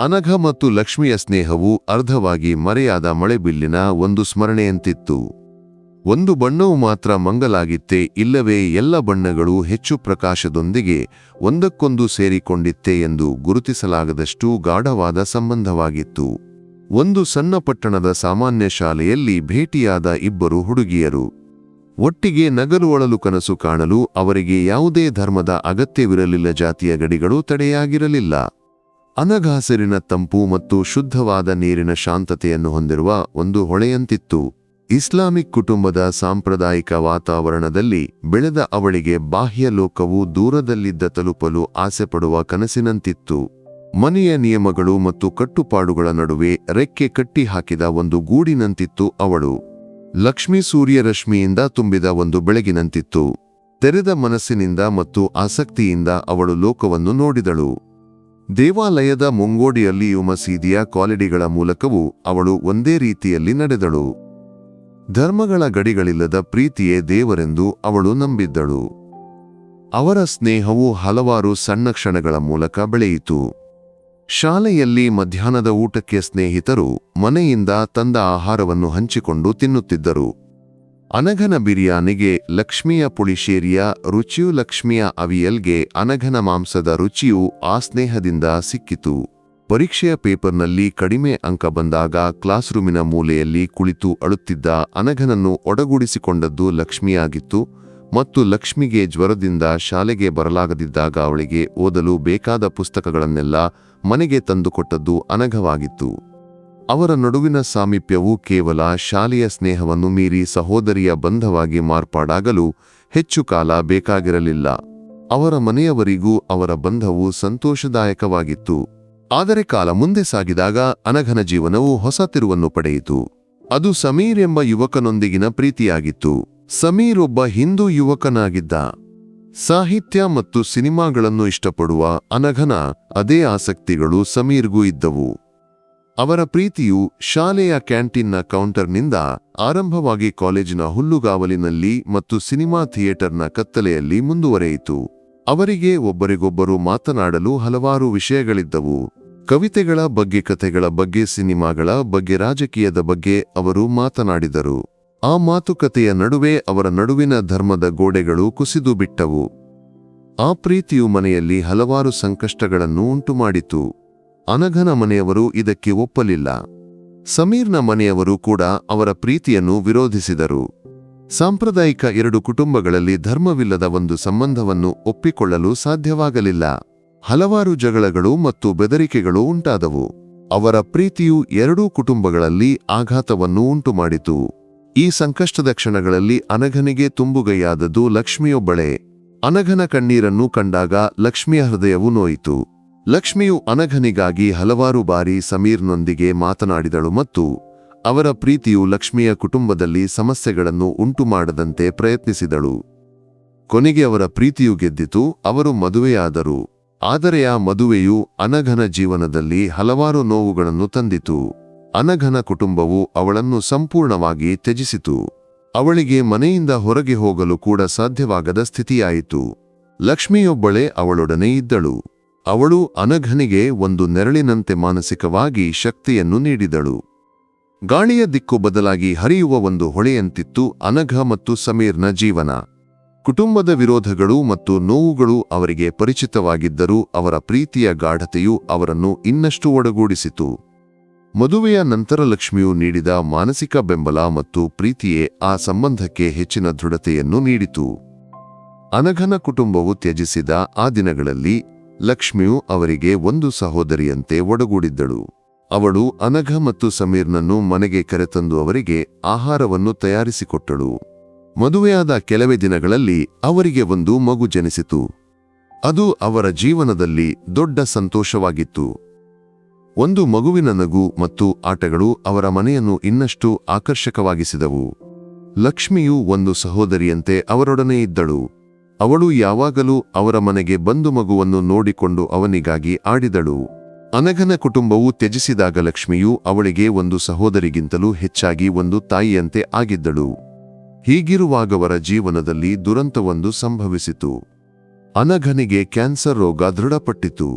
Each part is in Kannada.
ಅನಘ ಮತ್ತು ಲಕ್ಷ್ಮಿಯ ಸ್ನೇಹವು ಅರ್ಧವಾಗಿ ಮರೆಯಾದ ಮಳೆಬಿಲ್ಲಿನ ಒಂದು ಸ್ಮರಣೆಯಂತಿತ್ತು. ಒಂದು ಬಣ್ಣವು ಮಾತ್ರ ಮಂಗಲಾಗಿತ್ತೆ ಇಲ್ಲವೇ ಎಲ್ಲ ಬಣ್ಣಗಳು ಹೆಚ್ಚು ಪ್ರಕಾಶದೊಂದಿಗೆ ಒಂದಕ್ಕೊಂದು ಸೇರಿಕೊಂಡಿತ್ತೆ ಎಂದು ಗುರುತಿಸಲಾಗದಷ್ಟು ಗಾಢವಾದ ಸಂಬಂಧವಾಗಿತ್ತು. ಒಂದು ಸಣ್ಣ ಪಟ್ಟಣದ ಸಾಮಾನ್ಯ ಶಾಲೆಯಲ್ಲಿ ಭೇಟಿಯಾದ ಇಬ್ಬರು ಹುಡುಗಿಯರು. ಒಟ್ಟಿಗೆ ನಗಲು ಒಳಲು ಕನಸು ಕಾಣಲು ಅವರಿಗೆ ಯಾವುದೇ ಧರ್ಮದ ಅಗತ್ಯವಿರಲಿಲ್ಲ, ಜಾತಿಯ ಗಡಿಗಳು ತಡೆಯಾಗಿರಲಿಲ್ಲ. ಅನಘಾಸರಿನ ತಂಪು ಮತ್ತು ಶುದ್ಧವಾದ ನೀರಿನ ಶಾಂತತೆಯನ್ನು ಹೊಂದಿರುವ ಒಂದು ಹೊಳೆಯಂತಿತ್ತು. ಇಸ್ಲಾಮಿಕ್ ಕುಟುಂಬದ ಸಾಂಪ್ರದಾಯಿಕ ವಾತಾವರಣದಲ್ಲಿ ಬೆಳೆದ ಅವಳಿಗೆ ಬಾಹ್ಯ ಲೋಕವು ದೂರದಲ್ಲಿದ್ದ ತಲುಪಲು ಆಸೆಪಡುವ ಕನಸಿನಂತಿತ್ತು. ಮನೆಯ ನಿಯಮಗಳು ಮತ್ತು ಕಟ್ಟುಪಾಡುಗಳ ನಡುವೆ ರೆಕ್ಕೆ ಕಟ್ಟಿ ಹಾಕಿದ ಒಂದು ಗೂಡಿನಂತಿತ್ತು ಅವಳು. ಲಕ್ಷ್ಮೀ ಸೂರ್ಯರಶ್ಮಿಯಿಂದ ತುಂಬಿದ ಒಂದು ಬೆಳಗಿನಂತಿತ್ತು. ತೆರೆದ ಮನಸ್ಸಿನಿಂದ ಮತ್ತು ಆಸಕ್ತಿಯಿಂದ ಅವಳು ಲೋಕವನ್ನು ನೋಡಿದಳು. ದೇವಾಲಯದ ಮುಂಗೋಡಿಯಲ್ಲಿಯೂ ಮಸೀದಿಯ ಕ್ವಾಲಿಡಿಗಳ ಮೂಲಕವೂ ಅವಳು ಒಂದೇ ರೀತಿಯಲ್ಲಿ ನಡೆದಳು. ಧರ್ಮಗಳ ಗಡಿಗಳಿಲ್ಲದ ಪ್ರೀತಿಯೇ ದೇವರೆಂದು ಅವಳು ನಂಬಿದ್ದಳು. ಅವರ ಸ್ನೇಹವು ಹಲವಾರು ಸಣ್ಣ ಕ್ಷಣಗಳ ಮೂಲಕ ಬೆಳೆಯಿತು. ಶಾಲೆಯಲ್ಲಿ ಮಧ್ಯಾಹ್ನದ ಊಟಕ್ಕೆ ಸ್ನೇಹಿತರು ಮನೆಯಿಂದ ತಂದ ಆಹಾರವನ್ನು ಹಂಚಿಕೊಂಡು ತಿನ್ನುತ್ತಿದ್ದರು. ಅನಘನ ಬಿರಿಯಾನಿಗೆ ಲಕ್ಷ್ಮಿಯ ಪುಳಿಶೇರಿಯ ರುಚಿಯು ಲಕ್ಷ್ಮಿಯ ಅವಿಯಲ್ಗೆ ಅನಘನ ಮಾಂಸದ ರುಚಿಯು ಆ ಸ್ನೇಹದಿಂದ ಸಿಕ್ಕಿತು. ಪರೀಕ್ಷೆಯ ಪೇಪರ್ನಲ್ಲಿ ಕಡಿಮೆ ಅಂಕ ಬಂದಾಗ ಕ್ಲಾಸ್ ರೂಮಿನ ಮೂಲೆಯಲ್ಲಿ ಕುಳಿತು ಅಳುತ್ತಿದ್ದ ಅನಘನನ್ನು ಒಡಗೂಡಿಸಿಕೊಂಡದ್ದು ಲಕ್ಷ್ಮಿಯಾಗಿತ್ತು ಮತ್ತು ಲಕ್ಷ್ಮಿಗೆ ಜ್ವರದಿಂದ ಶಾಲೆಗೆ ಬರಲಾಗದಿದ್ದಾಗ ಅವಳಿಗೆ ಓದಲು ಬೇಕಾದ ಪುಸ್ತಕಗಳನ್ನೆಲ್ಲ ಮನೆಗೆ ತಂದುಕೊಟ್ಟದ್ದು ಅನಘವಾಗಿತ್ತು. ಅವರ ನಡುವಿನ ಸಾಮೀಪ್ಯವು ಕೇವಲ ಶಾಲೆಯ ಸ್ನೇಹವನ್ನು ಮೀರಿ ಸಹೋದರಿಯ ಬಂಧವಾಗಿ ಮಾರ್ಪಾಡಾಗಲು ಹೆಚ್ಚು ಕಾಲ ಬೇಕಾಗಿರಲಿಲ್ಲ. ಅವರ ಮನೆಯವರಿಗೂ ಅವರ ಬಂಧವು ಸಂತೋಷದಾಯಕವಾಗಿತ್ತು. ಆದರೆ ಕಾಲ ಮುಂದೆ ಸಾಗಿದಾಗ ಅನಘನ ಜೀವನವು ಹೊಸ ತಿರುವನ್ನು ಪಡೆಯಿತು. ಅದು ಸಮೀರ್ ಎಂಬ ಯುವಕನೊಂದಿಗಿನ ಪ್ರೀತಿಯಾಗಿತ್ತು. ಸಮೀರ್ ಒಬ್ಬ ಹಿಂದೂ ಯುವಕನಾಗಿದ್ದ. ಸಾಹಿತ್ಯ ಮತ್ತು ಸಿನಿಮಾಗಳನ್ನು ಇಷ್ಟಪಡುವ ಅನಘನ, ಅದೇ ಆಸಕ್ತಿಗಳು ಸಮೀರ್ಗೂ ಇದ್ದವು. ಅವರ ಪ್ರೀತಿಯು ಶಾಲೆಯ ಕ್ಯಾಂಟೀನ್ನ ಕೌಂಟರ್ನಿಂದ ಆರಂಭವಾಗಿ ಕಾಲೇಜಿನ ಹುಲ್ಲುಗಾವಲಿನಲ್ಲಿ ಮತ್ತು ಸಿನಿಮಾ ಥಿಯೇಟರ್ನ ಕತ್ತಲೆಯಲ್ಲಿ ಮುಂದುವರೆಯಿತು. ಅವರಿಗೆ ಒಬ್ಬರಿಗೊಬ್ಬರು ಮಾತನಾಡಲು ಹಲವಾರು ವಿಷಯಗಳಿದ್ದವು. ಕವಿತೆಗಳ ಬಗ್ಗೆ, ಕಥೆಗಳ ಬಗ್ಗೆ, ಸಿನಿಮಾಗಳ ಬಗ್ಗೆ, ರಾಜಕೀಯದ ಬಗ್ಗೆ ಅವರು ಮಾತನಾಡಿದರು. ಆ ಮಾತುಕತೆಯ ನಡುವೆ ಅವರ ನಡುವಿನ ಧರ್ಮದ ಗೋಡೆಗಳು ಕುಸಿದು ಬಿಟ್ಟವು. ಆ ಪ್ರೀತಿಯು ಮನೆಯಲ್ಲಿ ಹಲವಾರು ಸಂಕಷ್ಟಗಳನ್ನು ಉಂಟುಮಾಡಿತು. ಅನಘನ ಮನೆಯವರು ಇದಕ್ಕೆ ಒಪ್ಪಲಿಲ್ಲ. ಸಮೀರ್ನ ಮನೆಯವರು ಕೂಡ ಅವರ ಪ್ರೀತಿಯನ್ನು ವಿರೋಧಿಸಿದರು. ಸಾಂಪ್ರದಾಯಿಕ ಎರಡು ಕುಟುಂಬಗಳಲ್ಲಿ ಧರ್ಮವಿಲ್ಲದ ಒಂದು ಸಂಬಂಧವನ್ನು ಒಪ್ಪಿಕೊಳ್ಳಲು ಸಾಧ್ಯವಾಗಲಿಲ್ಲ. ಹಲವಾರು ಜಗಳಗಳು ಮತ್ತು ಬೆದರಿಕೆಗಳು ಉಂಟಾದವು. ಅವರ ಪ್ರೀತಿಯು ಎರಡೂ ಕುಟುಂಬಗಳಲ್ಲಿ ಆಘಾತವನ್ನು ಉಂಟುಮಾಡಿತು. ಈ ಸಂಕಷ್ಟದ ಕ್ಷಣಗಳಲ್ಲಿ ಅನಘನಿಗೆ ತುಂಬುಗೈಯಾದದ್ದು ಲಕ್ಷ್ಮಿಯೊಬ್ಬಳೆ. ಅನಘನ ಕಣ್ಣೀರನ್ನು ಕಂಡಾಗ ಲಕ್ಷ್ಮಿಯ ಹೃದಯವು ನೋಯಿತು. ಲಕ್ಷ್ಮಿಯು ಅನಘನಿಗಾಗಿ ಹಲವಾರು ಬಾರಿ ಸಮೀರ್ನೊಂದಿಗೆ ಮಾತನಾಡಿದಳು ಮತ್ತು ಅವರ ಪ್ರೀತಿಯು ಲಕ್ಷ್ಮಿಯ ಕುಟುಂಬದಲ್ಲಿ ಸಮಸ್ಯೆಗಳನ್ನು ಉಂಟುಮಾಡದಂತೆ ಪ್ರಯತ್ನಿಸಿದಳು. ಕೊನೆಗೆ ಅವರ ಪ್ರೀತಿಯು ಗೆದ್ದಿತು, ಅವರು ಮದುವೆಯಾದರು. ಆದರೆ ಆ ಮದುವೆಯು ಅನಘನ ಜೀವನದಲ್ಲಿ ಹಲವಾರು ನೋವುಗಳನ್ನು ತಂದಿತು. ಅನಘನ ಕುಟುಂಬವು ಅವಳನ್ನು ಸಂಪೂರ್ಣವಾಗಿ ತ್ಯಜಿಸಿತು. ಅವಳಿಗೆ ಮನೆಯಿಂದ ಹೊರಗೆ ಹೋಗಲು ಕೂಡ ಸಾಧ್ಯವಾಗದ ಸ್ಥಿತಿಯಾಯಿತು. ಲಕ್ಷ್ಮಿಯೊಬ್ಬಳೇ ಅವಳೊಡನೆ ಇದ್ದಳು. ಅವಳು ಅನಘನಿಗೆ ಒಂದು ನೆರಳಿನಂತೆ ಮಾನಸಿಕವಾಗಿ ಶಕ್ತಿಯನ್ನು ನೀಡಿದಳು. ಗಾಳಿಯ ದಿಕ್ಕು ಬದಲಾಗಿ ಹರಿಯುವ ಒಂದು ಹೊಳೆಯಂತಿತ್ತು ಅನಘ ಮತ್ತು ಸಮೀರ್ನ ಜೀವನ. ಕುಟುಂಬದ ವಿರೋಧಗಳು ಮತ್ತು ನೋವುಗಳು ಅವರಿಗೆ ಪರಿಚಿತವಾಗಿದ್ದರೂ ಅವರ ಪ್ರೀತಿಯ ಗಾಢತೆಯು ಅವರನ್ನು ಇನ್ನಷ್ಟು ಒಡಗೂಡಿಸಿತು. ಮದುವೆಯ ನಂತರ ಲಕ್ಷ್ಮಿಯು ನೀಡಿದ ಮಾನಸಿಕ ಬೆಂಬಲ ಮತ್ತು ಪ್ರೀತಿಯೇ ಆ ಸಂಬಂಧಕ್ಕೆ ಹೆಚ್ಚಿನ ದೃಢತೆಯನ್ನು ನೀಡಿತು. ಅನಘನ ಕುಟುಂಬವು ತ್ಯಜಿಸಿದ ಆ ದಿನಗಳಲ್ಲಿ ಲಕ್ಷ್ಮಿಯು ಅವರಿಗೆ ಒಂದು ಸಹೋದರಿಯಂತೆ ಒಡಗೂಡಿದ್ದಳು. ಅವಳು ಅನಘ ಮತ್ತು ಸಮೀರ್ನನ್ನು ಮನೆಗೆ ಕರೆತಂದು ಅವರಿಗೆ ಆಹಾರವನ್ನು ತಯಾರಿಸಿಕೊಟ್ಟಳು. ಮದುವೆಯಾದ ಕೆಲವೇ ದಿನಗಳಲ್ಲಿ ಅವರಿಗೆ ಒಂದು ಮಗು ಜನಿಸಿತು. ಅದು ಅವರ ಜೀವನದಲ್ಲಿ ದೊಡ್ಡ ಸಂತೋಷವಾಗಿತ್ತು. ಒಂದು ಮಗುವಿನ ನಗು ಮತ್ತು ಆಟಗಳು ಅವರ ಮನೆಯನ್ನು ಇನ್ನಷ್ಟು ಆಕರ್ಷಕವಾಗಿಸಿದವು. ಲಕ್ಷ್ಮಿಯು ಒಂದು ಸಹೋದರಿಯಂತೆ ಅವರೊಡನೆ ಇದ್ದಳು. ಅವಳು ಯಾವಾಗಲೂ ಅವರ ಮನೆಗೆ ಬಂದು ಮಗುವನ್ನು ನೋಡಿಕೊಂಡು ಅವನಿಗಾಗಿ ಆಡಿದಳು. ಅನಘನ ಕುಟುಂಬವು ತ್ಯಜಿಸಿದಾಗ ಲಕ್ಷ್ಮಿಯು ಅವಳಿಗೆ ಒಂದು ಸಹೋದರಿಗಿಂತಲೂ ಹೆಚ್ಚಾಗಿ ಒಂದು ತಾಯಿಯಂತೆ ಆಗಿದ್ದಳು. ಹೀಗಿರುವಾಗವರ ಜೀವನದಲ್ಲಿ ದುರಂತವೊಂದು ಸಂಭವಿಸಿತು. ಅನಘನಿಗೆ ಕ್ಯಾನ್ಸರ್ ರೋಗ ದೃಢಪಟ್ಟಿತು.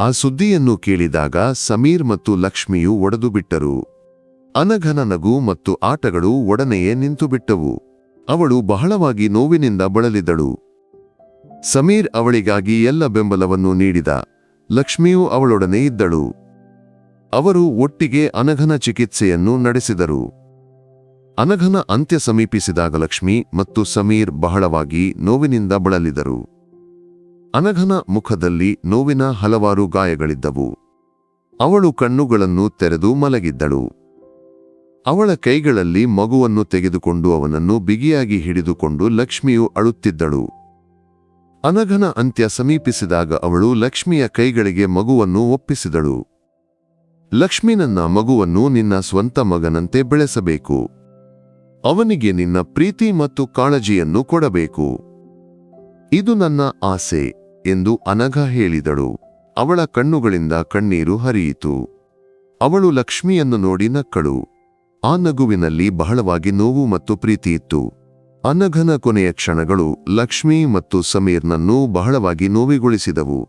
ಆ ಸುದ್ದಿಯನ್ನು ಕೇಳಿದಾಗ ಸಮೀರ್ ಮತ್ತು ಲಕ್ಷ್ಮಿಯು ಒಡೆದುಬಿಟ್ಟರು. ಅನಘನ ನಗು ಮತ್ತು ಆಟಗಳು ಒಡನೆಯೇ ನಿಂತುಬಿಟ್ಟವು. ಅವಳು ಬಹಳವಾಗಿ ನೋವಿನಿಂದ ಬಳಲಿದಳು. ಸಮೀರ್ ಅವಳಿಗಾಗಿ ಎಲ್ಲ ಬೆಂಬಲವನ್ನು ನೀಡಿದ. ಲಕ್ಷ್ಮಿಯೂ ಅವಳೊಡನೆ ಇದ್ದಳು. ಅವರು ಒಟ್ಟಿಗೆ ಅನಘನ ಚಿಕಿತ್ಸೆಯನ್ನು ನಡೆಸಿದರು. ಅನಘನ ಅಂತ್ಯ ಸಮೀಪಿಸಿದಾಗ ಲಕ್ಷ್ಮಿ ಮತ್ತು ಸಮೀರ್ ಬಹಳವಾಗಿ ನೋವಿನಿಂದ ಬಳಲಿದರು. ಅನಘನ ಮುಖದಲ್ಲಿ ನೋವಿನ ಹಲವಾರು ಗಾಯಗಳಿದ್ದವು. ಅವಳು ಕಣ್ಣುಗಳನ್ನು ತೆರೆದು ಮಲಗಿದ್ದಳು. ಅವಳ ಕೈಗಳಲ್ಲಿ ಮಗುವನ್ನು ತೆಗೆದುಕೊಂಡು ಅವನನ್ನು ಬಿಗಿಯಾಗಿ ಹಿಡಿದುಕೊಂಡು ಲಕ್ಷ್ಮಿಯು ಅಳುತ್ತಿದ್ದಳು. ಅನಘನ ಅಂತ್ಯ ಸಮೀಪಿಸಿದಾಗ ಅವಳು ಲಕ್ಷ್ಮಿಯ ಕೈಗಳಿಗೆ ಮಗುವನ್ನು ಒಪ್ಪಿಸಿದಳು. ಲಕ್ಷ್ಮಿ ನನ್ನ ಮಗುವನ್ನು ನಿನ್ನ ಸ್ವಂತ ಮಗನಂತೆ ಬೆಳೆಸಬೇಕು. ಅವನಿಗೆ ನಿನ್ನ ಪ್ರೀತಿ ಮತ್ತು ಕಾಳಜಿಯನ್ನು ಕೊಡಬೇಕು. ಇದು ನನ್ನ ಆಸೆ ಎಂದು ಅನಘ ಹೇಳಿದಳು. ಅವಳ ಕಣ್ಣುಗಳಿಂದ ಕಣ್ಣೀರು ಹರಿಯಿತು. ಅವಳು ಲಕ್ಷ್ಮಿಯನ್ನು ನೋಡಿ ನಕ್ಕಳು. ಆ ನಗುವಿನಲ್ಲಿ ಬಹಳವಾಗಿ ನೋವು ಮತ್ತು ಪ್ರೀತಿ ಇತ್ತು. ಅನಘನ ಕೊನೆಯ ಕ್ಷಣಗಳು ಲಕ್ಷ್ಮಿ ಮತ್ತು ಸಮೀರ್ನನ್ನು ಬಹಳವಾಗಿ ನೋವಿಗೊಳಿಸಿದವು.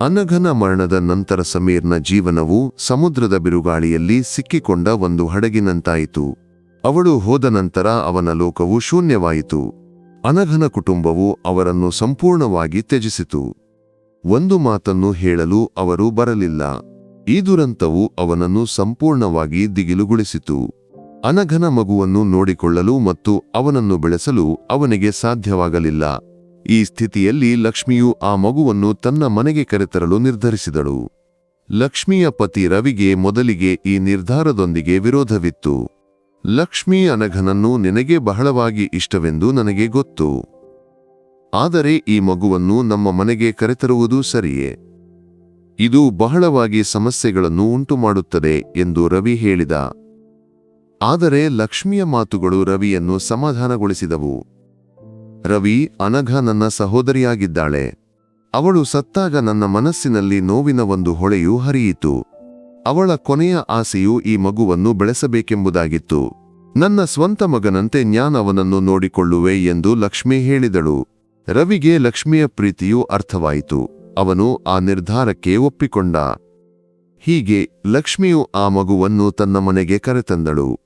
ಅನಘನ ಮರಣದ ನಂತರ ಸಮೀರ್ನ ಜೀವನವು ಸಮುದ್ರದ ಬಿರುಗಾಳಿಯಲ್ಲಿ ಸಿಕ್ಕಿಕೊಂಡ ಒಂದು ಹಡಗಿನಂತಾಯಿತು. ಅವಳು ಹೋದ ನಂತರ ಅವನ ಲೋಕವು ಶೂನ್ಯವಾಯಿತು. ಅನಘನ ಕುಟುಂಬವು ಅವರನ್ನು ಸಂಪೂರ್ಣವಾಗಿ ತ್ಯಜಿಸಿತು. ಒಂದು ಮಾತನ್ನು ಹೇಳಲು ಅವರು ಬರಲಿಲ್ಲ. ಈ ದುರಂತವು ಅವನನ್ನು ಸಂಪೂರ್ಣವಾಗಿ ದಿಗಿಲುಗೊಳಿಸಿತು. ಅನಘನ ಮಗುವನ್ನು ನೋಡಿಕೊಳ್ಳಲು ಮತ್ತು ಅವನನ್ನು ಬೆಳೆಸಲು ಅವನಿಗೆ ಸಾಧ್ಯವಾಗಲಿಲ್ಲ. ಈ ಸ್ಥಿತಿಯಲ್ಲಿ ಲಕ್ಷ್ಮಿಯು ಆ ಮಗುವನ್ನು ತನ್ನ ಮನೆಗೆ ಕರೆತರಲು ನಿರ್ಧರಿಸಿದಳು. ಲಕ್ಷ್ಮಿಯ ಪತಿ ರವಿಗೆ ಮೊದಲಿಗೆ ಈ ನಿರ್ಧಾರದೊಂದಿಗೆ ವಿರೋಧವಿತ್ತು. ಲಕ್ಷ್ಮಿ ಅನಘನನ್ನು ನಿನಗೆ ಬಹಳವಾಗಿ ಇಷ್ಟವೆಂದು ನನಗೆ ಗೊತ್ತು. ಆದರೆ ಈ ಮಗುವನ್ನು ನಮ್ಮ ಮನೆಗೆ ಕರೆತರುವುದು ಸರಿಯೇ? ಇದು ಬಹಳವಾಗಿ ಸಮಸ್ಯೆಗಳನ್ನು ಉಂಟುಮಾಡುತ್ತದೆ ಎಂದು ರವಿ ಹೇಳಿದ. ಆದರೆ ಲಕ್ಷ್ಮಿಯ ಮಾತುಗಳು ರವಿಯನ್ನು ಸಮಾಧಾನಗೊಳಿಸಿದವು. ರವಿ, ಅನಘ ನನ್ನ ಸಹೋದರಿಯಾಗಿದ್ದಾಳೆ. ಅವಳು ಸತ್ತಾಗ ನನ್ನ ಮನಸ್ಸಿನಲ್ಲಿ ನೋವಿನ ಒಂದು ಹೊಳೆಯು ಹರಿಯಿತು. ಅವಳ ಕೊನೆಯ ಆಸೆಯು ಈ ಮಗುವನ್ನು ಬೆಳೆಸಬೇಕೆಂಬುದಾಗಿತ್ತು. ನನ್ನ ಸ್ವಂತ ಮಗನಂತೆ ಜ್ಞಾನವನನ್ನು ನೋಡಿಕೊಳ್ಳುವೆ ಎಂದು ಲಕ್ಷ್ಮಿ ಹೇಳಿದಳು. ರವಿಗೆ ಲಕ್ಷ್ಮಿಯ ಪ್ರೀತಿಯು ಅರ್ಥವಾಯಿತು. ಅವನು ಆ ನಿರ್ಧಾರಕ್ಕೆ ಒಪ್ಪಿಕೊಂಡ. ಹೀಗೆ ಲಕ್ಷ್ಮಿಯು ಆ ಮಗುವನ್ನು ತನ್ನ ಮನೆಗೆ ಕರೆತಂದಳು.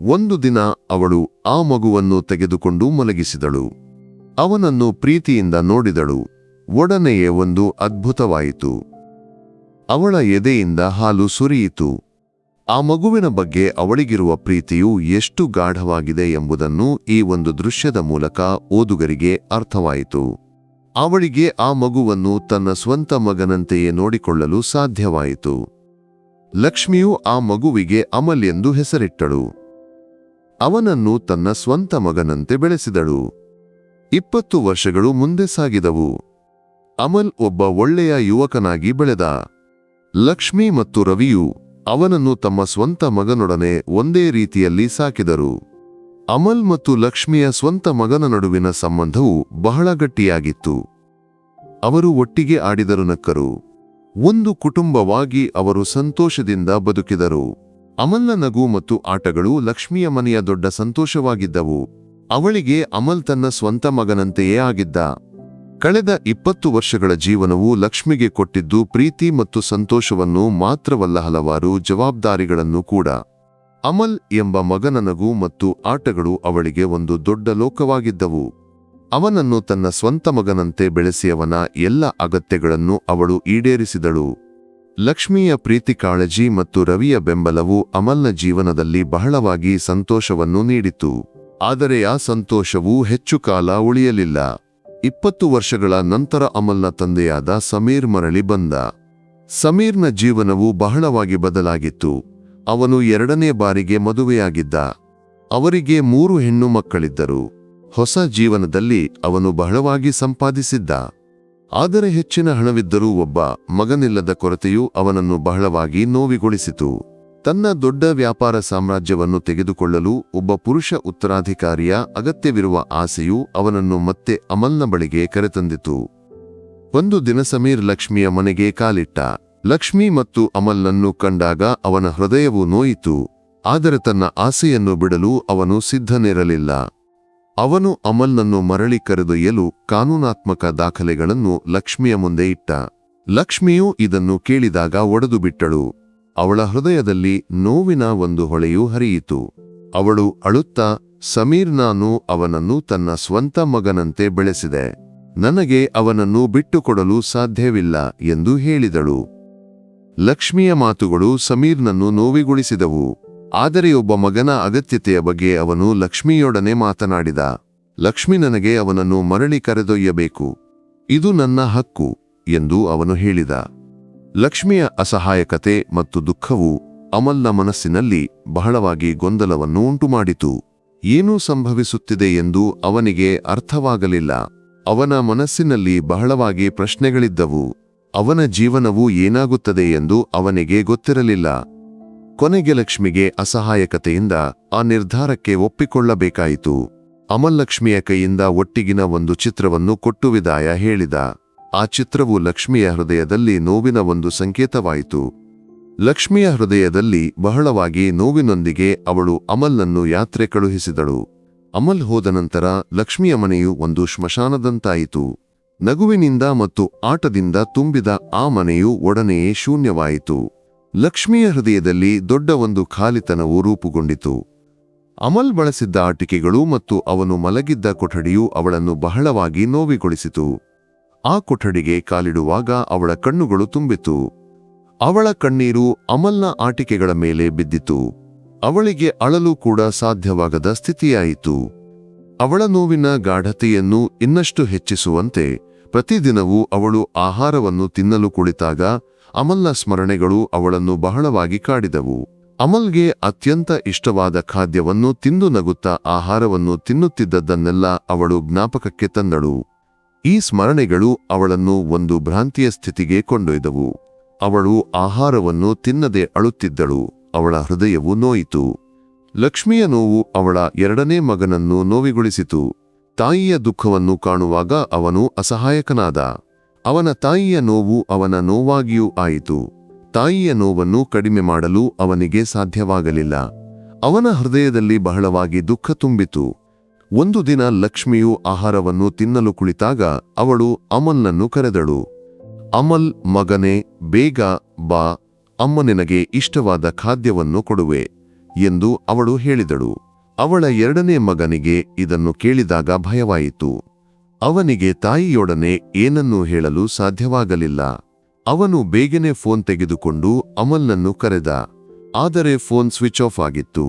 ಒಂದು ದಿನ ಅವಳು ಆ ಮಗುವನ್ನು ತೆಗೆದುಕೊಂಡು ಮಲಗಿಸಿದಳು. ಅವನನ್ನು ಪ್ರೀತಿಯಿಂದ ನೋಡಿದಳು. ಒಡನೆಯೇ ಒಂದು ಅದ್ಭುತವಾಯಿತು. ಅವಳ ಎದೆಯಿಂದ ಹಾಲು ಸುರಿಯಿತು. ಆ ಮಗುವಿನ ಬಗ್ಗೆ ಅವಳಿಗಿರುವ ಪ್ರೀತಿಯು ಎಷ್ಟು ಗಾಢವಾಗಿದೆ ಎಂಬುದನ್ನು ಈ ಒಂದು ದೃಶ್ಯದ ಮೂಲಕ ಓದುಗರಿಗೆ ಅರ್ಥವಾಯಿತು. ಅವಳಿಗೆ ಆ ಮಗುವನ್ನು ತನ್ನ ಸ್ವಂತ ಮಗನಂತೆಯೇ ನೋಡಿಕೊಳ್ಳಲು ಸಾಧ್ಯವಾಯಿತು. ಲಕ್ಷ್ಮಿಯು ಆ ಮಗುವಿಗೆ ಅಮಲ್ ಎಂದು ಹೆಸರಿಟ್ಟಳು. ಅವನನ್ನು ತನ್ನ ಸ್ವಂತ ಮಗನಂತೆ ಬೆಳೆಸಿದಳು. ಇಪ್ಪತ್ತು ವರ್ಷಗಳು ಮುಂದೆ ಸಾಗಿದವು. ಅಮಲ್ ಒಬ್ಬ ಒಳ್ಳೆಯ ಯುವಕನಾಗಿ ಬೆಳೆದ. ಲಕ್ಷ್ಮಿ ಮತ್ತು ರವಿಯು ಅವನನ್ನು ತಮ್ಮ ಸ್ವಂತ ಮಗನೊಡನೆ ಒಂದೇ ರೀತಿಯಲ್ಲಿ ಸಾಕಿದರು. ಅಮಲ್ ಮತ್ತು ಲಕ್ಷ್ಮಿಯ ಸ್ವಂತ ಮಗನ ನಡುವಿನ ಸಂಬಂಧವು ಬಹಳ ಗಟ್ಟಿಯಾಗಿತ್ತು. ಅವರು ಒಟ್ಟಿಗೆ ಆಡಿದರು ನಕ್ಕರು. ಒಂದು ಕುಟುಂಬವಾಗಿ ಅವರು ಸಂತೋಷದಿಂದ ಬದುಕಿದರು. ಅಮಲ್ನ ನಗು ಮತ್ತು ಆಟಗಳು ಲಕ್ಷ್ಮಿಯ ಮನೆಯ ದೊಡ್ಡ ಸಂತೋಷವಾಗಿದ್ದವು. ಅವಳಿಗೆ ಅಮಲ್ ತನ್ನ ಸ್ವಂತ ಮಗನಂತೆಯೇ ಆಗಿದ್ದ. ಕಳೆದ ಇಪ್ಪತ್ತು ವರ್ಷಗಳ ಜೀವನವು ಲಕ್ಷ್ಮಿಗೆ ಕೊಟ್ಟಿದ್ದು ಪ್ರೀತಿ ಮತ್ತು ಸಂತೋಷವನ್ನು ಮಾತ್ರವಲ್ಲ ಹಲವಾರು ಜವಾಬ್ದಾರಿಗಳನ್ನು ಕೂಡ. ಅಮಲ್ ಎಂಬ ಮಗನ ನಗು ಮತ್ತು ಆಟಗಳು ಅವಳಿಗೆ ಒಂದು ದೊಡ್ಡ ಲೋಕವಾಗಿದ್ದವು. ಅವನನ್ನು ತನ್ನ ಸ್ವಂತ ಮಗನಂತೆ ಬೆಳೆಸಿಯವನ ಎಲ್ಲ ಅಗತ್ಯಗಳನ್ನು ಅವಳು ಈಡೇರಿಸಿದಳು. ಲಕ್ಷ್ಮಿಯ ಪ್ರೀತಿ ಕಾಳಜಿ ಮತ್ತು ರವಿಯ ಬೆಂಬಲವು ಅಮಲ್ನ ಜೀವನದಲ್ಲಿ ಬಹಳವಾಗಿ ಸಂತೋಷವನ್ನು ನೀಡಿತು. ಆದರೆ ಆ ಸಂತೋಷವು ಹೆಚ್ಚು ಕಾಲ ಉಳಿಯಲಿಲ್ಲ. ಇಪ್ಪತ್ತು ವರ್ಷಗಳ ನಂತರ ಅಮಲ್ನ ತಂದೆಯಾದ ಸಮೀರ್ ಮರಳಿ ಬಂದ. ಸಮೀರ್ನ ಜೀವನವು ಬಹಳವಾಗಿ ಬದಲಾಗಿತ್ತು. ಅವನು ಎರಡನೇ ಬಾರಿಗೆ ಮದುವೆಯಾಗಿದ್ದ. ಅವರಿಗೆ ಮೂರು ಹೆಣ್ಣು ಮಕ್ಕಳಿದ್ದರು. ಹೊಸ ಜೀವನದಲ್ಲಿ ಅವನು ಬಹಳವಾಗಿ ಸಂಪಾದಿಸಿದ್ದ. ಆದರೆ ಹೆಚ್ಚಿನ ಹಣವಿದ್ದರೂ ಒಬ್ಬ ಮಗನಿಲ್ಲದ ಕೊರತೆಯು ಅವನನ್ನು ಬಹಳವಾಗಿ ನೋವಿಗೊಳಿಸಿತು. ತನ್ನ ದೊಡ್ಡ ವ್ಯಾಪಾರ ಸಾಮ್ರಾಜ್ಯವನ್ನು ತೆಗೆದುಕೊಳ್ಳಲು ಒಬ್ಬ ಪುರುಷ ಉತ್ತರಾಧಿಕಾರಿಯ ಅಗತ್ಯವಿರುವ ಆಸೆಯು ಅವನನ್ನು ಮತ್ತೆ ಅಮಲ್ನ ಬಳಿಗೆ ಕರೆತಂದಿತು. ಒಂದು ದಿನ ಸಮೀರ್ ಲಕ್ಷ್ಮಿಯ ಮನೆಗೆ ಕಾಲಿಟ್ಟ. ಲಕ್ಷ್ಮಿ ಮತ್ತು ಅಮಲ್ನನ್ನು ಕಂಡಾಗ ಅವನ ಹೃದಯವು ನೋಯಿತು, ಆದರೆ ತನ್ನ ಆಸೆಯನ್ನು ಬಿಡಲು ಅವನು ಸಿದ್ಧನಿರಲಿಲ್ಲ. ಅವನು ಅಮಲ್ನನ್ನು ಮರಳಿ ಕರೆದೊಯ್ಯಲು ಕಾನೂನಾತ್ಮಕ ದಾಖಲೆಗಳನ್ನು ಲಕ್ಷ್ಮಿಯ ಮುಂದೆ ಇಟ್ಟ. ಲಕ್ಷ್ಮಿಯು ಇದನ್ನು ಕೇಳಿದಾಗ ಒಡೆದು ಬಿಟ್ಟಳು ಅವಳ ಹೃದಯದಲ್ಲಿ ನೋವಿನ ಒಂದು ಹೊಳೆಯು ಹರಿಯಿತು. ಅವಳು ಅಳುತ್ತಾ, ಸಮೀರ್ ನಾನು ಅವನನ್ನು ತನ್ನ ಸ್ವಂತ ಮಗನಂತೆ ಬೆಳೆಸಿದೆ. ನನಗೆ ಅವನನ್ನು ಬಿಟ್ಟುಕೊಡಲು ಸಾಧ್ಯವಿಲ್ಲ ಎಂದು ಹೇಳಿದಳು. ಲಕ್ಷ್ಮಿಯ ಮಾತುಗಳು ಸಮೀರ್ನನ್ನು ನೋವಿಗೊಳಿಸಿದವು. ಆದರೆ ಒಬ್ಬ ಮಗನ ಅಗತ್ಯತೆಯ ಬಗ್ಗೆ ಅವನು ಲಕ್ಷ್ಮಿಯೊಡನೆ ಮಾತನಾಡಿದ. ಲಕ್ಷ್ಮಿ ನನಗೆ ಅವನನ್ನು ಮರಳಿ ಕರೆದೊಯ್ಯಬೇಕು. ಇದು ನನ್ನ ಹಕ್ಕು, ಎಂದು ಅವನು ಹೇಳಿದ. ಲಕ್ಷ್ಮಿಯ ಅಸಹಾಯಕತೆ ಮತ್ತು ದುಃಖವು ಅಮಲ್ನ ಮನಸ್ಸಿನಲ್ಲಿ ಬಹಳವಾಗಿ ಗೊಂದಲವನ್ನು ಉಂಟುಮಾಡಿತು. ಏನೂ ಸಂಭವಿಸುತ್ತಿದೆ ಎಂದು ಅವನಿಗೆ ಅರ್ಥವಾಗಲಿಲ್ಲ. ಅವನ ಮನಸ್ಸಿನಲ್ಲಿ ಬಹಳವಾಗಿ ಪ್ರಶ್ನೆಗಳಿದ್ದವು. ಅವನ ಜೀವನವು ಏನಾಗುತ್ತದೆ ಎಂದು ಅವನಿಗೆ ಗೊತ್ತಿರಲಿಲ್ಲ. ಕೊನೆಗೆ ಲಕ್ಷ್ಮಿಗೆ ಅಸಹಾಯಕತೆಯಿಂದ ಆ ನಿರ್ಧಾರಕ್ಕೆ ಒಪ್ಪಿಕೊಳ್ಳಬೇಕಾಯಿತು. ಅಮಲ್ಲಕ್ಷ್ಮಿಯ ಕೈಯಿಂದ ಒಟ್ಟಿಗಿನ ಒಂದು ಚಿತ್ರವನ್ನು ಕೊಟ್ಟು ವಿದಾಯ ಹೇಳಿದ. ಆ ಚಿತ್ರವು ಲಕ್ಷ್ಮಿಯ ಹೃದಯದಲ್ಲಿ ನೋವಿನ ಒಂದು ಸಂಕೇತವಾಯಿತು. ಲಕ್ಷ್ಮಿಯ ಹೃದಯದಲ್ಲಿ ಬಹಳವಾಗಿ ನೋವಿನೊಂದಿಗೆ ಅವಳು ಅಮಲ್ನನ್ನು ಯಾತ್ರೆ ಕಳುಹಿಸಿದಳು. ಅಮಲ್ ಹೋದ ನಂತರ ಲಕ್ಷ್ಮಿಯ ಮನೆಯು ಒಂದು ಶ್ಮಶಾನದಂತಾಯಿತು. ನಗುವಿನಿಂದ ಮತ್ತು ಆಟದಿಂದ ತುಂಬಿದ ಆ ಮನೆಯು ಒಡನೆಯೇ ಶೂನ್ಯವಾಯಿತು. ಲಕ್ಷ್ಮಿಯ ಹೃದಯದಲ್ಲಿ ದೊಡ್ಡ ಒಂದು ಖಾಲಿತನವು ರೂಪುಗೊಂಡಿತು. ಅಮಲ್ ಬಳಸಿದ್ದ ಆಟಿಕೆಗಳು ಮತ್ತು ಅವನು ಮಲಗಿದ್ದ ಕೊಠಡಿಯು ಅವಳನ್ನು ಬಹಳವಾಗಿ ನೋವಿಗೊಳಿಸಿತು. ಆ ಕೊಠಡಿಗೆ ಕಾಲಿಡುವಾಗ ಅವಳ ಕಣ್ಣುಗಳು ತುಂಬಿತು. ಅವಳ ಕಣ್ಣೀರು ಅಮಲ್ನ ಆಟಿಕೆಗಳ ಮೇಲೆ ಬಿದ್ದಿತು. ಅವಳಿಗೆ ಅಳಲು ಕೂಡ ಸಾಧ್ಯವಾಗದ ಸ್ಥಿತಿಯಾಯಿತು. ಅವಳ ನೋವಿನ ಗಾಢತೆಯನ್ನು ಇನ್ನಷ್ಟು ಹೆಚ್ಚಿಸುವಂತೆ ಪ್ರತಿದಿನವೂ ಅವಳು ಆಹಾರವನ್ನು ತಿನ್ನಲು ಕುಳಿತಾಗ ಅಮಲ್ನ ಸ್ಮರಣೆಗಳು ಅವಳನ್ನು ಬಹಳವಾಗಿ ಕಾಡಿದವು. ಅಮಲ್ಗೆ ಅತ್ಯಂತ ಇಷ್ಟವಾದ ಖಾದ್ಯವನ್ನು ತಿಂದು ನಗುತ್ತಾ ಆಹಾರವನ್ನು ತಿನ್ನುತ್ತಿದ್ದದ್ದನ್ನೆಲ್ಲ ಅವಳು ಜ್ಞಾಪಕಕ್ಕೆ ತಂದಳು. ಈ ಸ್ಮರಣೆಗಳು ಅವಳನ್ನು ಒಂದು ಭ್ರಾಂತಿಯ ಸ್ಥಿತಿಗೆ ಕೊಂಡೊಯ್ದವು. ಅವಳು ಆಹಾರವನ್ನು ತಿನ್ನದೆ ಅಳುತ್ತಿದ್ದಳು. ಅವಳ ಹೃದಯವು ನೋಯಿತು. ಲಕ್ಷ್ಮಿಯ ನೋವು ಅವಳ ಎರಡನೇ ಮಗನನ್ನು ನೋವಿಗೊಳಿಸಿತು. ತಾಯಿಯ ದುಃಖವನ್ನು ಕಾಣುವಾಗ ಅವನು ಅಸಹಾಯಕನಾದ. ಅವನ ತಾಯಿಯ ನೋವು ಅವನ ನೋವಾಗಿಯೂ ಆಯಿತು. ತಾಯಿಯ ನೋವನ್ನು ಕಡಿಮೆ ಮಾಡಲು ಅವನಿಗೆ ಸಾಧ್ಯವಾಗಲಿಲ್ಲ. ಅವನ ಹೃದಯದಲ್ಲಿ ಬಹಳವಾಗಿ ದುಃಖ ತುಂಬಿತು. ಒಂದು ದಿನ ಲಕ್ಷ್ಮಿಯು ಆಹಾರವನ್ನು ತಿನ್ನಲು ಕುಳಿತಾಗ ಅವಳು ಅಮಲ್ನನ್ನು ಕರೆದಳು. ಅಮಲ್ ಮಗನೇ, ಬೇಗ ಬಾ. ಅಮ್ಮ ನಿನಗೆ ಇಷ್ಟವಾದ ಖಾದ್ಯವನ್ನು ಕೊಡುವೆ. ಎಂದು ಅವಳು ಹೇಳಿದಳು. ಅವಳ ಎರಡನೇ ಮಗನಿಗೆ ಇದನ್ನು ಕೇಳಿದಾಗ ಭಯವಾಯಿತು. ಅವನಿಗೆ ತಾಯಿಯೊಡನೆ ಏನನ್ನೂ ಹೇಳಲು ಸಾಧ್ಯವಾಗಲಿಲ್ಲ. ಅವನು ಬೇಗನೆ ಫೋನ್ ತೆಗೆದುಕೊಂಡು ಅಮಲ್ನನ್ನು ಕರೆದ. ಆದರೆ ಫೋನ್ ಸ್ವಿಚ್ ಆಫ್ ಆಗಿತ್ತು.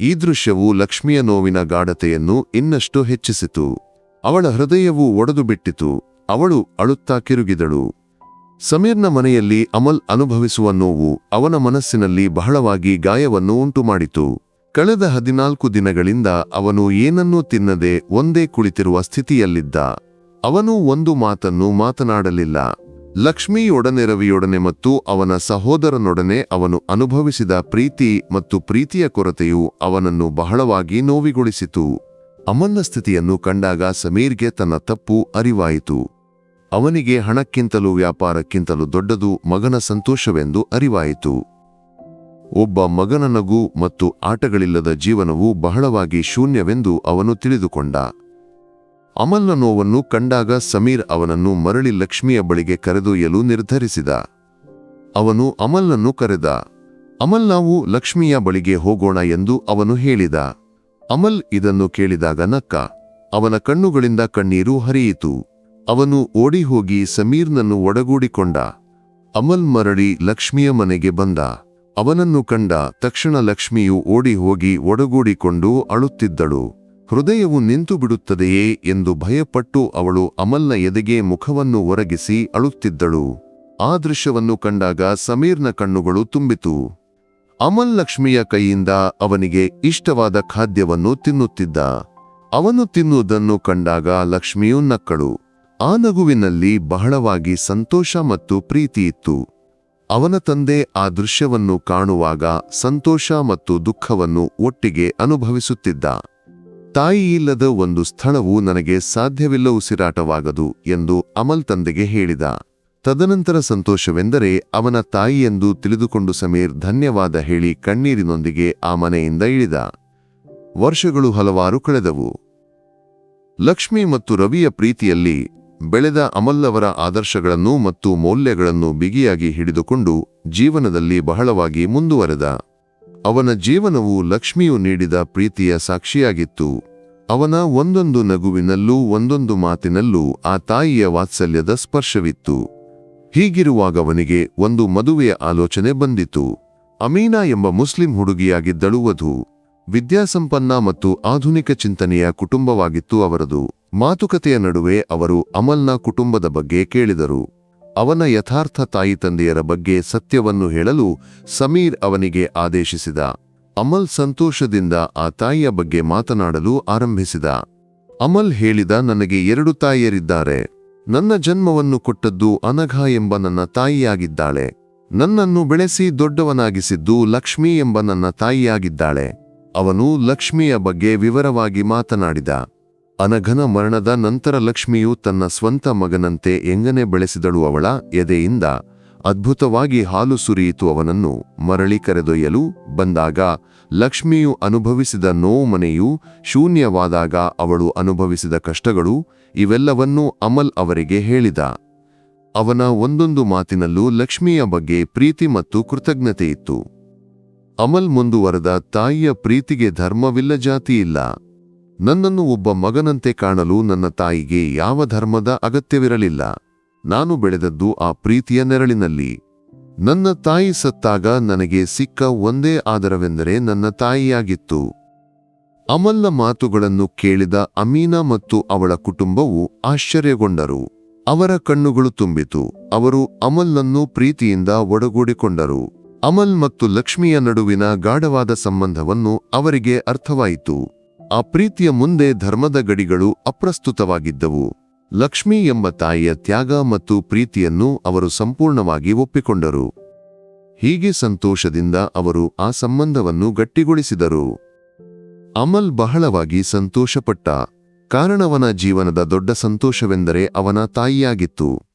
ಈ ದೃಶ್ಯವು ಲಕ್ಷ್ಮಿಯ ನೋವಿನ ಗಾಢತೆಯನ್ನು ಇನ್ನಷ್ಟು ಹೆಚ್ಚಿಸಿತು. ಅವಳ ಹೃದಯವು ಒಡೆದು ಬಿಟ್ಟಿತು ಅವಳು ಅಳುತ್ತಾ ಕಿರುಗಿದಳು. ಸಮೀರ್ನ ಮನೆಯಲ್ಲಿ ಅಮಲ್ ಅನುಭವಿಸುವ ನೋವು ಅವನ ಮನಸ್ಸಿನಲ್ಲಿ ಬಹಳವಾಗಿ ಗಾಯವನ್ನು ಉಂಟುಮಾಡಿತು. ಕಳೆದ ಹದಿನಾಲ್ಕು ದಿನಗಳಿಂದ ಅವನು ಏನನ್ನೂ ತಿನ್ನದೆ ಒಂದೇ ಕುಳಿತಿರುವ ಸ್ಥಿತಿಯಲ್ಲಿದ್ದ. ಅವನು ಒಂದು ಮಾತನ್ನು ಮಾತನಾಡಲಿಲ್ಲ. ಲಕ್ಷ್ಮಿಯೊಡನೆ ರವಿಯೊಡನೆ ಮತ್ತು ಅವನ ಸಹೋದರನೊಡನೆ ಅವನು ಅನುಭವಿಸಿದ ಪ್ರೀತಿ ಮತ್ತು ಪ್ರೀತಿಯ ಕೊರತೆಯು ಅವನನ್ನು ಬಹಳವಾಗಿ ನೋವಿಗೊಳಿಸಿತು. ಅಮಲ್ನ ಸ್ಥಿತಿಯನ್ನು ಕಂಡಾಗ ಸಮೀರ್ಗೆ ತನ್ನ ತಪ್ಪು ಅರಿವಾಯಿತು. ಅವನಿಗೆ ಹಣಕ್ಕಿಂತಲೂ ವ್ಯಾಪಾರಕ್ಕಿಂತಲೂ ದೊಡ್ಡದು ಮಗನ ಸಂತೋಷವೆಂದು ಅರಿವಾಯಿತು. ಒಬ್ಬ ಮಗನ ನಗು ಮತ್ತು ಆಟಗಳಿಲ್ಲದ ಜೀವನವು ಬಹಳವಾಗಿ ಶೂನ್ಯವೆಂದು ಅವನು ತಿಳಿದುಕೊಂಡ. ಅಮಲ್ನ ನೋವನ್ನು ಕಂಡಾಗ ಸಮೀರ್ ಅವನನ್ನು ಮರಳಿ ಲಕ್ಷ್ಮಿಯ ಬಳಿಗೆ ಕರೆದೊಯ್ಯಲು ನಿರ್ಧರಿಸಿದ. ಅವನು ಅಮಲ್ನನ್ನು ಕರೆದ. ಅಮಲ್, ನಾವು ಲಕ್ಷ್ಮಿಯ ಬಳಿಗೆ ಹೋಗೋಣ ಎಂದು ಅವನು ಹೇಳಿದ. ಅಮಲ್ ಇದನ್ನು ಕೇಳಿದಾಗ ನಕ್ಕ. ಅವನ ಕಣ್ಣುಗಳಿಂದ ಕಣ್ಣೀರು ಹರಿಯಿತು. ಅವನು ಓಡಿ ಹೋಗಿ ಸಮೀರ್ನನ್ನು ಒಡಗೂಡಿಕೊಂಡ. ಅಮಲ್ ಮರಳಿ ಲಕ್ಷ್ಮಿಯ ಮನೆಗೆ ಬಂದ. ಅವನನ್ನು ಕಂಡ ತಕ್ಷಣ ಲಕ್ಷ್ಮಿಯು ಓಡಿ ಹೋಗಿ ಒಡಗೂಡಿಕೊಂಡು ಅಳುತ್ತಿದ್ದಳು. ಹೃದಯವು ನಿಂತು ಬಿಡುತ್ತದೆಯೇ ಎಂದು ಭಯಪಟ್ಟು ಅವಳು ಅಮಲ್ನ ಎದೆಗೆ ಮುಖವನ್ನು ಒರಗಿಸಿ ಅಳುತ್ತಿದ್ದಳು. ಆ ದೃಶ್ಯವನ್ನು ಕಂಡಾಗ ಸಮೀರ್ನ ಕಣ್ಣುಗಳು ತುಂಬಿತು. ಅಮಲ್ ಲಕ್ಷ್ಮಿಯ ಕೈಯಿಂದ ಅವನಿಗೆ ಇಷ್ಟವಾದ ಖಾದ್ಯವನ್ನು ತಿನ್ನುತ್ತಿದ್ದ. ಅವನು ತಿನ್ನುವುದನ್ನು ಕಂಡಾಗ ಲಕ್ಷ್ಮಿಯು ನಕ್ಕಳು. ಆ ನಗುವಿನಲ್ಲಿ ಬಹಳವಾಗಿ ಸಂತೋಷ ಮತ್ತು ಪ್ರೀತಿ ಇತ್ತು. ಅವನ ತಂದೆ ಆ ದೃಶ್ಯವನ್ನು ಕಾಣುವಾಗ ಸಂತೋಷ ಮತ್ತು ದುಃಖವನ್ನು ಒಟ್ಟಿಗೆ ಅನುಭವಿಸುತ್ತಿದ್ದ. ತಾಯಿಯಿಲ್ಲದ ಒಂದು ಸ್ಥಳವು ನನಗೆ ಸಾಧ್ಯವಿಲ್ಲ ಉಸಿರಾಟವಾಗದು ಎಂದು ಅಮಲ್ ತಂದೆಗೆ ಹೇಳಿದ. ತದನಂತರ ಸಂತೋಷವೆಂದರೆ ಅವನ ತಾಯಿಯೆಂದು ತಿಳಿದುಕೊಂಡು ಸಮೀರ್ ಧನ್ಯವಾದ ಹೇಳಿ ಕಣ್ಣೀರಿನೊಂದಿಗೆ ಆ ಮನೆಯಿಂದ ಇಳಿದ. ವರ್ಷಗಳು ಹಲವಾರು ಕಳೆದವು. ಲಕ್ಷ್ಮಿ ಮತ್ತು ರವಿಯ ಪ್ರೀತಿಯಲ್ಲಿ ಬೆಳೆದ ಅಮಲ್ಲವರ ಆದರ್ಶಗಳನ್ನು ಮತ್ತು ಮೌಲ್ಯಗಳನ್ನು ಬಿಗಿಯಾಗಿ ಹಿಡಿದುಕೊಂಡು ಜೀವನದಲ್ಲಿ ಬಹಳವಾಗಿ ಮುಂದುವರೆದ. ಅವನ ಜೀವನವು ಲಕ್ಷ್ಮಿಯು ನೀಡಿದ ಪ್ರೀತಿಯ ಸಾಕ್ಷಿಯಾಗಿತ್ತು. ಅವನ ಒಂದೊಂದು ನಗುವಿನಲ್ಲೂ ಒಂದೊಂದು ಮಾತಿನಲ್ಲೂ ಆ ತಾಯಿಯ ವಾತ್ಸಲ್ಯದ ಸ್ಪರ್ಶವಿತ್ತು. ಹೀಗಿರುವಾಗವನಿಗೆ ಒಂದು ಮದುವೆಯ ಆಲೋಚನೆ ಬಂದಿತು. ಅಮೀನಾ ಎಂಬ ಮುಸ್ಲಿಂ ಹುಡುಗಿಯಾಗಿದ್ದಳು ವಧು. ವಿದ್ಯಾಸಂಪನ್ನ ಮತ್ತು ಆಧುನಿಕ ಚಿಂತನೆಯ ಕುಟುಂಬವಾಗಿತ್ತು ಅವರದು. ಮಾತುಕತೆಯ ನಡುವೆ ಅವರು ಅಮಲ್ನ ಕುಟುಂಬದ ಬಗ್ಗೆ ಕೇಳಿದರು. ಅವನ ಯಥಾರ್ಥ ತಾಯಿ ತಂದೆಯರ ಬಗ್ಗೆ ಸತ್ಯವನ್ನು ಹೇಳಲು ಸಮೀರ್ ಅವನಿಗೆ ಆದೇಶಿಸಿದ. ಅಮಲ್ ಸಂತೋಷದಿಂದ ಆ ತಾಯಿಯ ಬಗ್ಗೆ ಮಾತನಾಡಲು ಆರಂಭಿಸಿದ. ಅಮಲ್ ಹೇಳಿದ, ನನಗೆ ಎರಡು ತಾಯಿಯರಿದ್ದಾರೆ. ನನ್ನ ಜನ್ಮವನ್ನು ಕೊಟ್ಟದ್ದು ಅನಘ ಎಂಬ ನನ್ನ ತಾಯಿಯಾಗಿದ್ದಾಳೆ. ನನ್ನನ್ನು ಬೆಳೆಸಿ ದೊಡ್ಡವನಾಗಿಸಿದ್ದು ಲಕ್ಷ್ಮಿ ಎಂಬ ನನ್ನ ತಾಯಿಯಾಗಿದ್ದಾಳೆ. ಅವನು ಲಕ್ಷ್ಮಿಯ ಬಗ್ಗೆ ವಿವರವಾಗಿ ಮಾತನಾಡಿದ. ಅನಘನ ಮರಣದ ನಂತರ ಲಕ್ಷ್ಮಿಯು ತನ್ನ ಸ್ವಂತ ಮಗನಂತೆ ಎಂಗನೆ ಬೆಳೆಸಿದಳು ಅವಳ ಎದೆಯಿಂದ. ಅದ್ಭುತವಾಗಿ ಹಾಲು ಸುರಿಯಿತು ಅವನನ್ನು ಮರಳಿ ಕರೆದೊಯ್ಯಲು. ಬಂದಾಗ ಲಕ್ಷ್ಮಿಯು ಅನುಭವಿಸಿದ ನೋವು ಮನೆಯು ಶೂನ್ಯವಾದಾಗ ಅವಳು ಅನುಭವಿಸಿದ ಕಷ್ಟಗಳು ಇವೆಲ್ಲವನ್ನೂ ಅಮಲ್ ಅವರಿಗೆ ಹೇಳಿದ. ಅವನ ಒಂದೊಂದು ಮಾತಿನಲ್ಲೂ ಲಕ್ಷ್ಮಿಯ ಬಗ್ಗೆ ಪ್ರೀತಿ ಮತ್ತು ಕೃತಜ್ಞತೆ ಇತ್ತು. ಅಮಲ್ ಮುಂದುವರೆದ ತಾಯಿಯ ಪ್ರೀತಿಗೆ ಧರ್ಮವಿಲ್ಲ ಜಾತಿಯಿಲ್ಲ ನನ್ನನ್ನು ಒಬ್ಬ ಮಗನಂತೆ ಕಾಣಲು ನನ್ನ ತಾಯಿಗೆ ಯಾವ ಧರ್ಮದ ಅಗತ್ಯವಿರಲಿಲ್ಲ. ನಾನು ಬೆಳೆದದ್ದು ಆ ಪ್ರೀತಿಯ ನೆರಳಿನಲ್ಲಿ. ನನ್ನ ತಾಯಿ ಸತ್ತಾಗ ನನಗೆ ಸಿಕ್ಕ ಒಂದೇ ಆಧಾರವೆಂದರೆ ನನ್ನ ತಾಯಿಯಾಗಿತ್ತು. ಅಮಲ್ನ ಮಾತುಗಳನ್ನು ಕೇಳಿದ ಅಮೀನಾ ಮತ್ತು ಅವಳ ಕುಟುಂಬವು ಆಶ್ಚರ್ಯಗೊಂಡರು. ಅವರ ಕಣ್ಣುಗಳು ತುಂಬಿತು. ಅವರು ಅಮಲ್ನನ್ನು ಪ್ರೀತಿಯಿಂದ ಒಡಗೂಡಿಕೊಂಡರು. ಅಮಲ್ ಮತ್ತು ಲಕ್ಷ್ಮಿಯ ನಡುವಿನ ಗಾಢವಾದ ಸಂಬಂಧವನ್ನು ಅವರಿಗೆ ಅರ್ಥವಾಯಿತು. ಆ ಪ್ರೀತಿಯ ಮುಂದೆ ಧರ್ಮದ ಗಡಿಗಳು ಅಪ್ರಸ್ತುತವಾಗಿದ್ದವು. ಲಕ್ಷ್ಮಿ ಎಂಬ ತಾಯಿಯ ತ್ಯಾಗ ಮತ್ತು ಪ್ರೀತಿಯನ್ನು ಅವರು ಸಂಪೂರ್ಣವಾಗಿ ಒಪ್ಪಿಕೊಂಡರು. ಹೀಗೆ ಸಂತೋಷದಿಂದ ಅವರು ಆ ಸಂಬಂಧವನ್ನು ಗಟ್ಟಿಗೊಳಿಸಿದರು. ಅಮಲ್ ಬಹಳವಾಗಿ ಸಂತೋಷಪಟ್ಟ. ಕಾರಣವನ ಜೀವನದ ದೊಡ್ಡ ಸಂತೋಷವೆಂದರೆ ಅವನ ತಾಯಿಯಾಗಿತ್ತು.